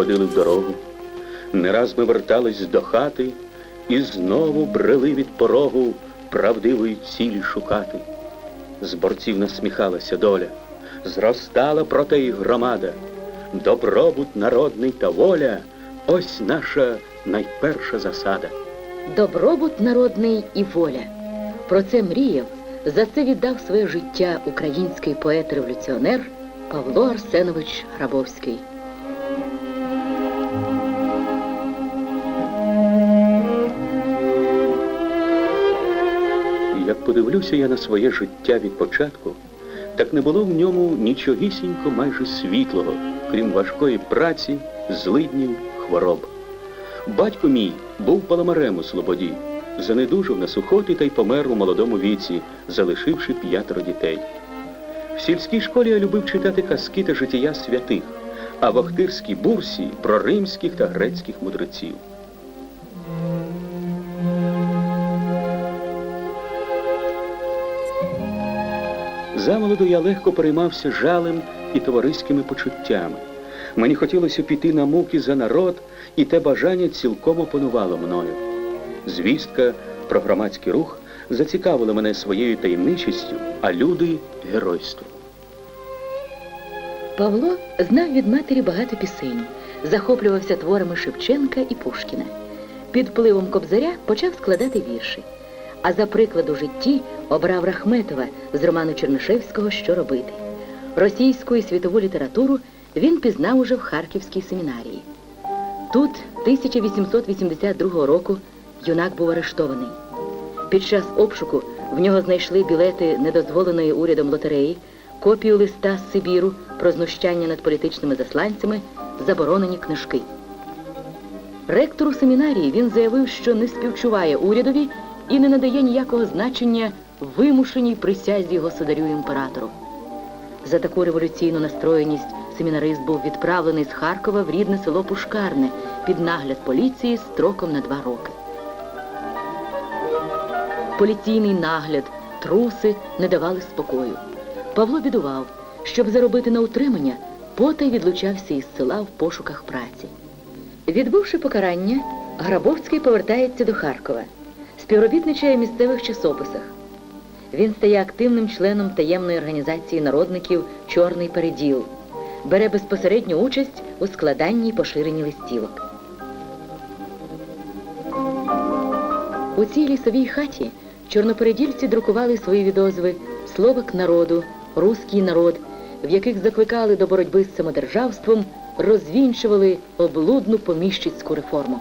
ходили в дорогу, не раз ми вертались до хати і знову брели від порогу правдивої цілі шукати. З борців насміхалася доля, зростала проте й громада. Добробут народний та воля ось наша найперша засада. Добробут народний і воля. Про це мріяв, за це віддав своє життя український поет-революціонер Павло Арсенович Грабовський. Як подивлюся я на своє життя від початку, так не було в ньому нічогісінько майже світлого, крім важкої праці, злиднів, хвороб. Батько мій був паламарем у Слободі, занедужав на сухоті та й помер у молодому віці, залишивши п'ятеро дітей. В сільській школі я любив читати казки та життя святих, а в Охтирській бурсі про римських та грецьких мудреців. Замолоду я легко переймався жалем і товариськими почуттями. Мені хотілося піти на муки за народ, і те бажання цілком опанувало мною. Звістка про громадський рух зацікавила мене своєю таємничістю, а люди геройством. Павло знав від матері багато пісень, захоплювався творами Шевченка і Пушкіна. Під впливом Кобзаря почав складати вірші. А за приклад у житті обрав Рахметова з роману Чернишевського Що робити. Російську і світову літературу він пізнав уже в Харківській семінарії. Тут 1882 року юнак був арештований. Під час обшуку в нього знайшли білети недозволеної урядом лотереї, копію листа з Сибіру про знущання над політичними засланцями, заборонені книжки. Ректору семінарії він заявив, що не співчуває урядові і не надає ніякого значення вимушеній присязі государю імператору. За таку революційну настроєність семінарист був відправлений з Харкова в рідне село Пушкарне під нагляд поліції строком на два роки. Поліційний нагляд, труси не давали спокою. Павло бідував, щоб заробити на утримання, потай відлучався із села в пошуках праці. Відбувши покарання, Грабовський повертається до Харкова, співробітничає в місцевих часописах. Він стає активним членом таємної організації народників Чорний переділ, бере безпосередню участь у складанні і поширенні листівок. У цій лісовій хаті чорнопередільці друкували свої відозви Словак народу, Руський народ, в яких закликали до боротьби з самодержавством, розвінчували облудну поміщицьку реформу.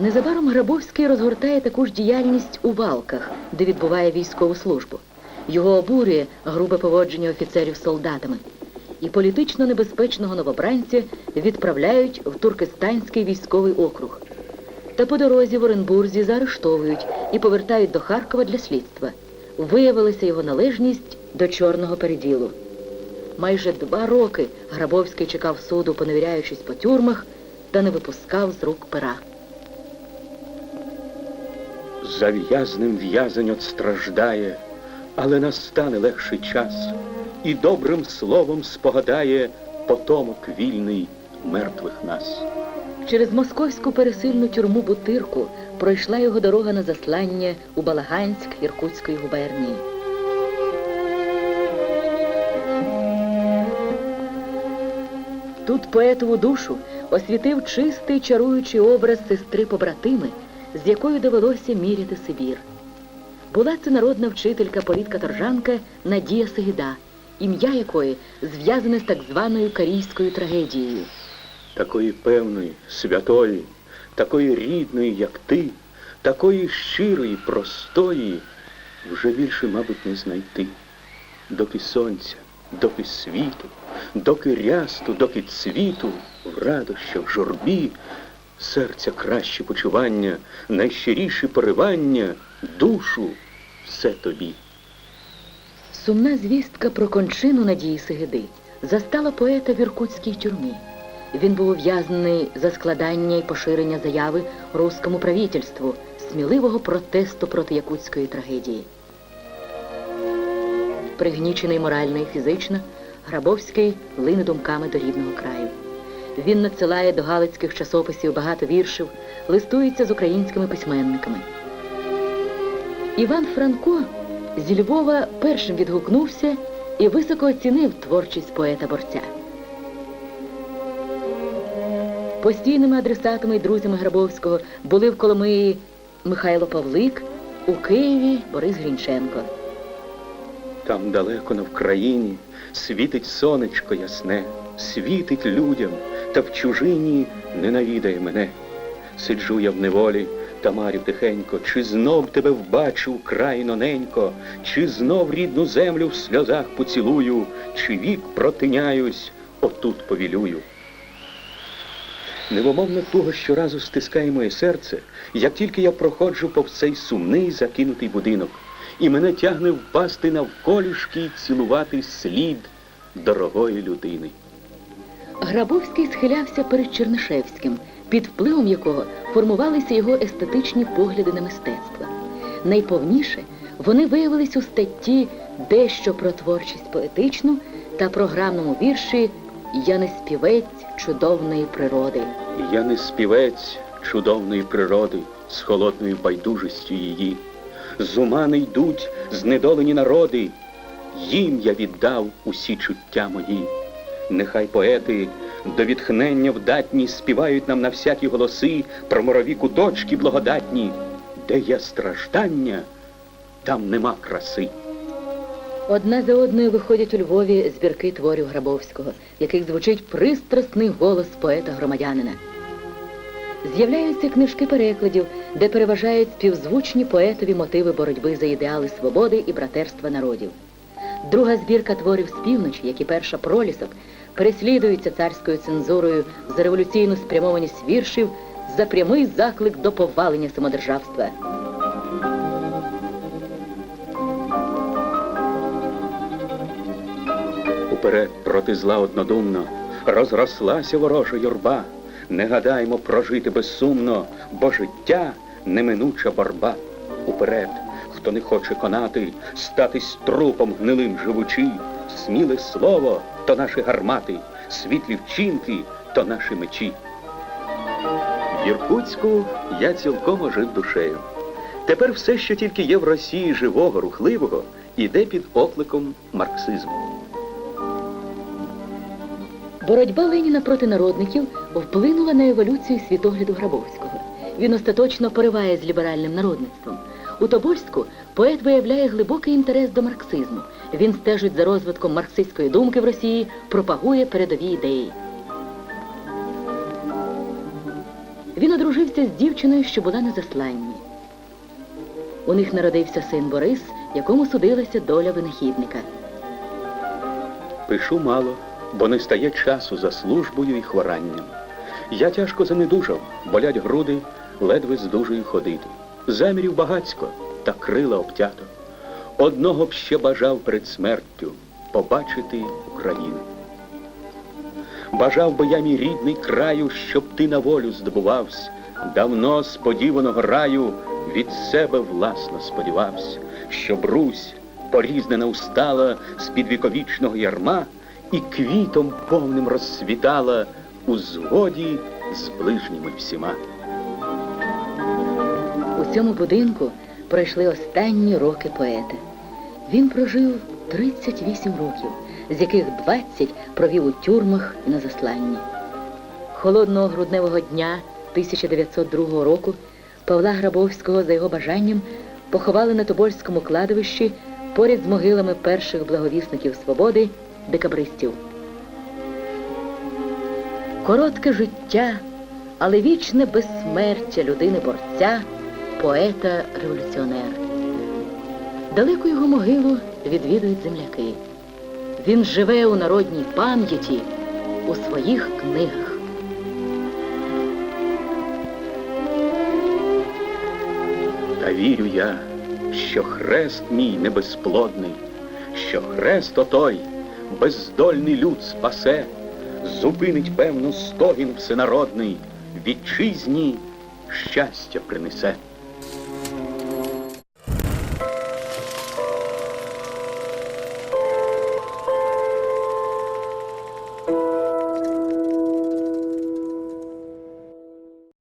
Незабаром Грабовський розгортає таку ж діяльність у Валках, де відбуває військову службу. Його обурює грубе поводження офіцерів солдатами. І політично небезпечного новобранця відправляють в Туркестанський військовий округ. Та по дорозі в Оренбурзі заарештовують і повертають до Харкова для слідства. Виявилася його належність до чорного переділу. Майже два роки Грабовський чекав суду, поневіряючись по тюрмах, та не випускав з рук пера. За в'язнем в'язень от страждає, але настане легший час, і добрим словом спогадає потомок вільний мертвих нас. Через московську пересильну тюрму Бутирку пройшла його дорога на заслання у Балаганськ Іркутської губернії. Тут поетову душу освітив чистий чаруючий образ сестри побратими, з якою довелося міряти Сибір. Була це народна вчителька політкаторжанка Надія Сегіда, ім'я якої зв'язане з так званою карійською трагедією. такої певної, святої, такої рідної, як ти, такої щирої, простої, вже більше, мабуть, не знайти. Доки сонця, доки світу, доки рясту, доки цвіту, в радощах, журбі, серця кращі почування, найщиріші поривання, душу все тобі. Сумна звістка про кончину Надії Сегеди застала поета в Іркутській тюрмі. Він був ув'язнений за складання і поширення заяви руському правительству сміливого протесту проти якутської трагедії. Пригнічений морально і фізично, Грабовський лине думками до рідного краю. Він надсилає до галицьких часописів багато віршів, листується з українськими письменниками. Іван Франко зі Львова першим відгукнувся і високо оцінив творчість поета-борця. Постійними адресатами і друзями Грабовського були в Коломиї Михайло Павлик, у Києві Борис Грінченко. Там далеко на Вкраїні світить сонечко ясне, світить людям, та в чужині ненавідає мене. Сиджу я в неволі, та марю тихенько, чи знов тебе вбачу, край ненько, чи знов рідну землю в сльозах поцілую, чи вік протиняюсь, отут повілюю. Невомовно туго щоразу стискає моє серце, як тільки я проходжу повз цей сумний закинутий будинок, і мене тягне впасти навколішки й цілувати слід дорогої людини. Грабовський схилявся перед Чернишевським, під впливом якого формувалися його естетичні погляди на мистецтво. Найповніше вони виявились у статті Дещо про творчість поетичну та програмному вірші Я не співець чудовної природи. Я не співець чудовної природи з холодною байдужістю її. З ума не йдуть знедолені народи, їм я віддав усі чуття мої. Нехай поети до відхнення вдатні співають нам на всякі голоси про морові куточки благодатні, де є страждання, там нема краси. Одна за одною виходять у Львові збірки творів Грабовського, в яких звучить пристрасний голос поета-громадянина. З'являються книжки перекладів, де переважають співзвучні поетові мотиви боротьби за ідеали свободи і братерства народів. Друга збірка творів з півночі, як і перша пролісок, переслідується царською цензурою за революційну спрямованість віршів, за прямий заклик до повалення самодержавства. Уперед проти зла однодумно розрослася ворожа юрба. Не гадаймо прожити безсумно, бо життя неминуча борба. Уперед, хто не хоче конати, статись трупом гнилим живучи, сміле слово то наші гармати, світлі вчинки то наші мечі. В Іркутську я цілком ожив душею. Тепер все, що тільки є в Росії живого, рухливого, іде під окликом марксизму. Боротьба Леніна проти народників вплинула на еволюцію світогляду Грабовського. Він остаточно пориває з ліберальним народництвом. У Тобольську поет виявляє глибокий інтерес до марксизму. Він стежить за розвитком марксистської думки в Росії, пропагує передові ідеї. Він одружився з дівчиною, що була на засланні. У них народився син Борис, якому судилася доля винахідника. Пишу мало, бо не стає часу за службою і хворанням. Я тяжко занедужав, болять груди, ледве здужую ходити. Замірів багацько та крила обтято. Одного б ще бажав перед смертю побачити Україну. Бажав би я мій рідний краю, щоб ти на волю здобувався. Давно сподіваного раю від себе власно сподівався, щоб Русь порізнена устала з-під віковічного ярма і квітом повним розцвітала у згоді з ближніми всіма. Цьому будинку пройшли останні роки поета. Він прожив 38 років, з яких 20 провів у тюрмах і на засланні. Холодного грудневого дня 1902 року Павла Грабовського за його бажанням поховали на Тобольському кладовищі поряд з могилами перших благовісників свободи декабристів. Коротке життя, але вічне безсмертя людини-борця, поета-революціонера. Далеко його могилу відвідують земляки. Він живе у народній пам'яті у своїх книгах. Та вірю я, що хрест мій небезплодний, що хрест отой бездольний люд спасе, зупинить, певно, стогін всенародний, вітчизні щастя принесе.